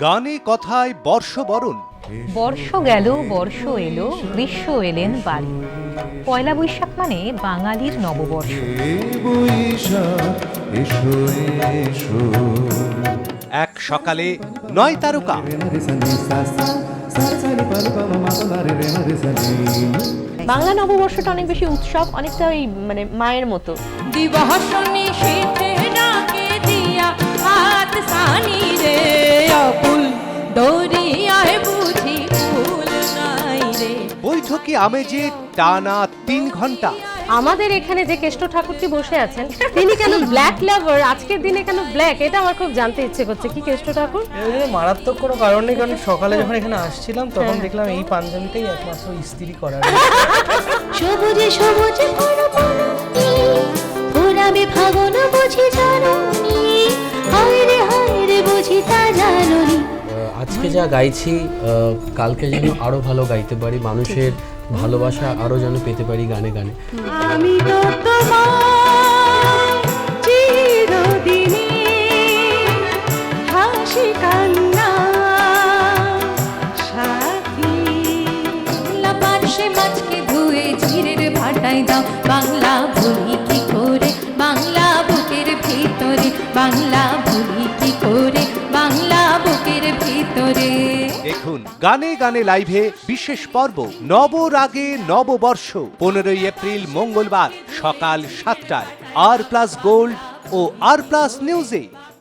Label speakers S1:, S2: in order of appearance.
S1: গানে কথায় বর্ষবরণ।
S2: বর্ষ গেল বর্ষ এলো গ্রীষ্ম এলেন বাড়ি। পয়লা বৈশাখ মানে বাঙালির নববর্ষ।
S1: এক সকালে নয় তারকা।
S3: বাংলা নববর্ষটা অনেক বেশি উৎসব অনেকটা ওই মানে মায়ের মতো।
S4: দিবসনে
S1: বৈঠকে আমেজে টানা তিন ঘণ্টা?
S3: আমাদের এখানে যে কেষ্ট ঠাকুরটি বসে আছেন তিনি কেন ব্ল্যাক লাভার আজকের দিনে কেন ব্ল্যাক এটা আমার খুব জানতে ইচ্ছে করছে। কি কেষ্ট ঠাকুর?
S5: মারাত্মক কোনো কারণ নেই কারণ সকালে যখন এখানে আসছিলাম তখন দেখলাম এই পাঞ্জাবিটাই একমাত্র ইস্ত্রি করার।
S6: আজকে যা গাইছি কালকে যেন আরও ভালো গাইতে পারি মানুষের ভালোবাসা আরও যেন পেতে পারি গানে গানে।
S4: আমি তো তোমার চিরদিনে হাসি কান্না সাথী। পার্শ্বে মাছকে ধুয়ে ঝিরের ভাটাই দাও। বাংলা ভুলি কি করে? বাংলা বুকের ভিতরে। বাংলা ভুলি কি করে? বাংলা
S1: দেখুন গানে গানে লাইভে বিশেষ পর্ব, নবরাগে নববর্ষ, পনেরোই এপ্রিল মঙ্গলবার সকাল সাতটায় আর প্লাস গোল্ড ও আর প্লাস নিউজে